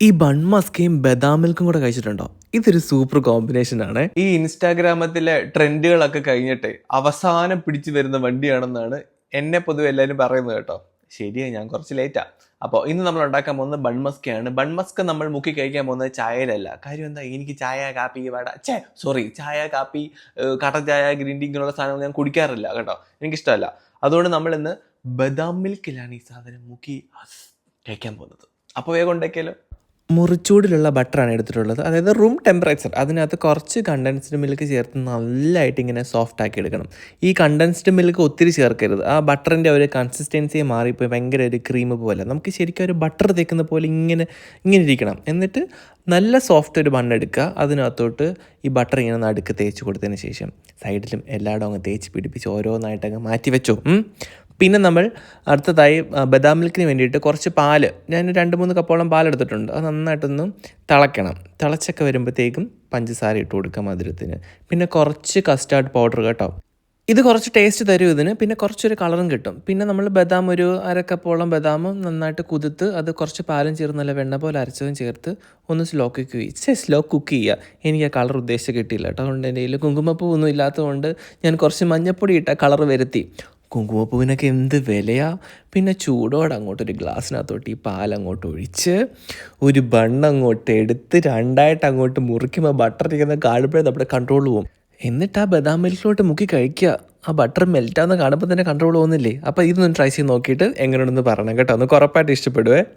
ഈ ബൺ മസ്കയും ബദാം മിൽക്കും കൂടെ കഴിച്ചിട്ടുണ്ടോ? ഇതൊരു സൂപ്പർ കോമ്പിനേഷൻ ആണ്. ഈ ഇൻസ്റ്റാഗ്രാമത്തിലെ ട്രെൻഡുകളൊക്കെ കഴിഞ്ഞിട്ട് അവസാനം പിടിച്ചു വരുന്ന വണ്ടിയാണെന്നാണ് എന്നെ പൊതുവെ എല്ലാവരും പറയുന്നത് കേട്ടോ. ശരിയാ ഞാൻ കുറച്ച് ലേറ്റാ അപ്പോൾ ഇന്ന് നമ്മൾ ഉണ്ടാക്കാൻ പോകുന്നത് ബൺമസ്കയാണ് ബൺമസ്ക നമ്മൾ മുക്കി കഴിക്കാൻ പോകുന്നത് ചായയിലല്ല. കാര്യം എന്താ? എനിക്ക് ചായ കാപ്പി വട. ചേ സോറി ചായ കാപ്പി കട ചായ ഗ്രീൻ ടീ ഇങ്ങനെയുള്ള സാധനങ്ങൾ ഞാൻ കുടിക്കാറില്ല കേട്ടോ. എനിക്കിഷ്ടമല്ല. അതുകൊണ്ട് നമ്മൾ ഇന്ന് ബദാം മിൽക്കിലാണ് ഈ സാധനം മുക്കി കഴിക്കാൻ പോകുന്നത്. അപ്പോൾ വേഗം ഉണ്ടാക്കിയാലോ? മുറിച്ചൂടിലുള്ള ബട്ടറാണ് എടുത്തിട്ടുള്ളത്. അതായത് റൂം ടെമ്പറേച്ചർ. അതിനകത്ത് കുറച്ച് കണ്ടൻസ്ഡ് മിൽക്ക് ചേർത്ത് നല്ലതായിട്ട് ഇങ്ങനെ സോഫ്റ്റ് ആക്കി എടുക്കണം. ഈ കണ്ടൻസ്ഡ് മിൽക്ക് ഒത്തിരി ചേർക്കരുത്. ആ ബട്ടറിന്റെ ഒരു കൺസിസ്റ്റൻസി മാറിപ്പോയി. ഭയങ്കര ഒരു ക്രീം പോലെ. നമുക്ക് ശരിക്കും ഒരു ബട്ടർ തേക്കുന്ന പോലെ ഇങ്ങനെ ഇങ്ങനെ ഇരിക്കണം. എന്നിട്ട് നല്ല സോഫ്റ്റ് ഒരു ബണ്ണെടുക്കുക അതിനകത്തോട്ട് ഈ ബട്ടർ ഇങ്ങനെ നടുക്ക് തേച്ച് കൊടുത്തതിന് ശേഷം സൈഡിലും എല്ലായിടവും അങ്ങ് തേച്ച് പിടിപ്പിച്ച് ഓരോന്നായിട്ട് അങ്ങ് മാറ്റി വെച്ചോ. പിന്നെ നമ്മൾ അടുത്തതായി ബദാം മിൽക്കിന് വേണ്ടിയിട്ട് കുറച്ച് പാൽ. ഞാൻ രണ്ട് മൂന്ന് കപ്പോളം പാലെടുത്തിട്ടുണ്ട്. അത് നന്നായിട്ടൊന്ന് തിളയ്ക്കണം. തിളച്ചൊക്കെ വരുമ്പോഴത്തേക്കും പഞ്ചസാര ഇട്ട് കൊടുക്കുക മധുരത്തിന്. പിന്നെ കുറച്ച് കസ്റ്റാർഡ് പൗഡർ കേട്ടോ. ഇത് കുറച്ച് ടേസ്റ്റ് തരും ഇതിന്. പിന്നെ കുറച്ചൊരു കളറും കിട്ടും. പിന്നെ നമ്മൾ ബദാം ഒരു അര കപ്പോളം ബദാമും നന്നായിട്ട് കുതിർത്ത് അത് കുറച്ച് പാലും ചേർന്ന് നല്ല വെണ്ണ പോലെ അരച്ചതും ചേർത്ത് ഒന്ന് സ്ലോ കുക്ക് ചെയ്യുക സ്ലോ കുക്ക് ചെയ്യുക എനിക്ക് ആ കളർ ഉദ്ദേശിച്ച് കിട്ടിയില്ല കേട്ടോ. അതുകൊണ്ട് എന്റെ കയ്യിൽ കുങ്കുമപ്പൂ ഒന്നും ഇല്ലാത്തതുകൊണ്ട് ഞാൻ കുറച്ച് മഞ്ഞപ്പൊടി ഇട്ട കളർ വരുത്തി. കുങ്കുമപ്പൂവിനൊക്കെ എന്ത് വിലയാ? പിന്നെ ചൂടോടെ അങ്ങോട്ട് ഒരു ഗ്ലാസ്സിനകത്തോട്ട് ഈ പാലങ്ങോട്ട് ഒഴിച്ച് ഒരു ബണ്ണങ്ങോട്ട് എടുത്ത് രണ്ടായിട്ട് അങ്ങോട്ട് മുറിക്കുമ്പോൾ ബട്ടർ ഇരിക്കുന്ന കാണുമ്പോഴേ നമ്മുടെ കൺട്രോൾ പോകും എന്നിട്ട് ആ ബദാം മിൽക്കിലോട്ട് മുക്കി കഴിക്കുക. ആ ബട്ടർ മെൽറ്റാന്ന് കാണുമ്പോൾ തന്നെ കൺട്രോൾ പോകുന്നില്ലേ? അപ്പോൾ ഇതൊന്ന് ട്രൈ ചെയ്ത് നോക്കിയിട്ട് എങ്ങനെയുണ്ടെന്ന് പറയണം കേട്ടോ. ഒന്ന് ഉറപ്പായിട്ട് ഇഷ്ടപ്പെടുവേ.